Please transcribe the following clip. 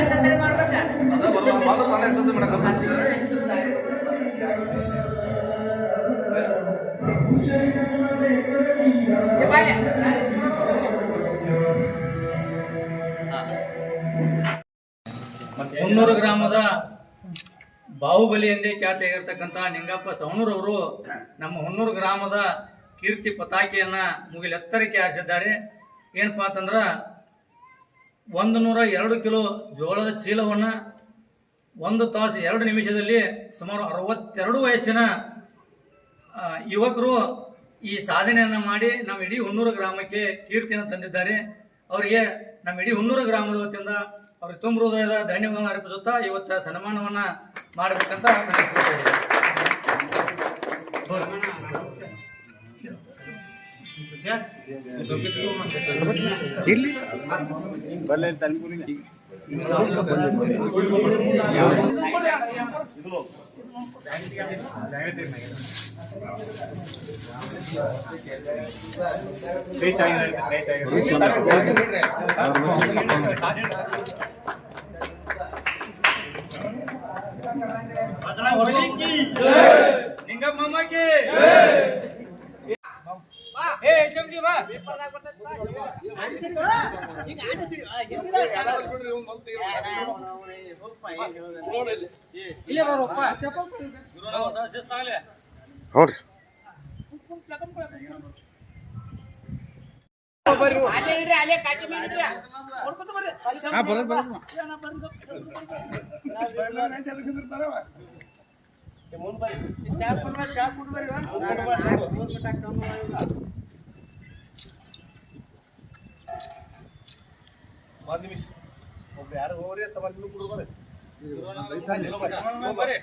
Exercise ಮಾಡ್ಬೇಕ? ಅದ ಬರುವ ಮಾತ್ರ ತಾನೇ ಎಕ್ಸರ್ಸೈಸ್ ಮಾಡಕ್ಕೆ ಹುನ್ನೂರು ಗ್ರಾಮದ ಬಾಹುಬಲಿ ಎಂದೇ ಖ್ಯಾತಿಯಾಗಿರ್ತಕ್ಕಂಥ ನಿಂಗಪ್ಪ ಸವಣೂರವರು ನಮ್ಮ ಹುನ್ನೂರು ಗ್ರಾಮದ ಕೀರ್ತಿ ಪತಾಕೆಯನ್ನ ಮುಗಿಲೆತ್ತರಕ್ಕೆ ಹಾರಿಸಿದ್ದಾರೆ. ಏನಪ್ಪಾ ಅಂತಂದ್ರ ಒಂದು ನೂರ ಎರಡು ಕಿಲೋ ಜೋಳದ ಚೀಲವನ್ನು ಒಂದು ತಾಸು ಎರಡು ನಿಮಿಷದಲ್ಲಿ ಸುಮಾರು ಅರವತ್ತೆರಡು ವಯಸ್ಸಿನ ಯುವಕರು ಈ ಸಾಧನೆಯನ್ನು ಮಾಡಿ ನಮ್ಮ ಇಡೀ ಹುನ್ನೂರು ಗ್ರಾಮಕ್ಕೆ ಕೀರ್ತಿಯನ್ನು ತಂದಿದ್ದಾರೆ. ಅವರಿಗೆ ನಮ್ಮ ಇಡೀ ಹುನ್ನೂರು ಗ್ರಾಮದ ವತಿಯಿಂದ ಅವ್ರಿಗೆ ತುಂಬ ಹೃದಯದ ಧನ್ಯವಾದಗಳನ್ನು ಅರ್ಪಿಸುತ್ತಾ ಇವತ್ತ ಸನ್ಮಾನವನ್ನು ಮಾಡಬೇಕಂತ పర్లేదు తల్లి గురించి నింగమ్మ మామకి ವಿನಂತಿಸ್ಕೊಳ್ತಾ ಇದ್ದೀನಿ. ನಿಂಗಪ್ಪ ಮಾಮಕ್ಕೆ ಹ್ಞೂ ರೀ ಅಲ್ಲೇ ಇಡ್ರಿ ಅಲ್ಲೇ ಕಟ್ಟಿ ಮೇಲೆ ಇಡ್ರಿ ನೋಡ್ಕೊತ ಬರ್ರಿ ಒಂದು ನಿಮಿಷ ಒಬ್ರು ಯಾರು ಹೋಗ್ರಿ ಅಂತ ಬಂದು ಕುಡ್ದು ಬರ್ರಿ ಬರ್ರಿ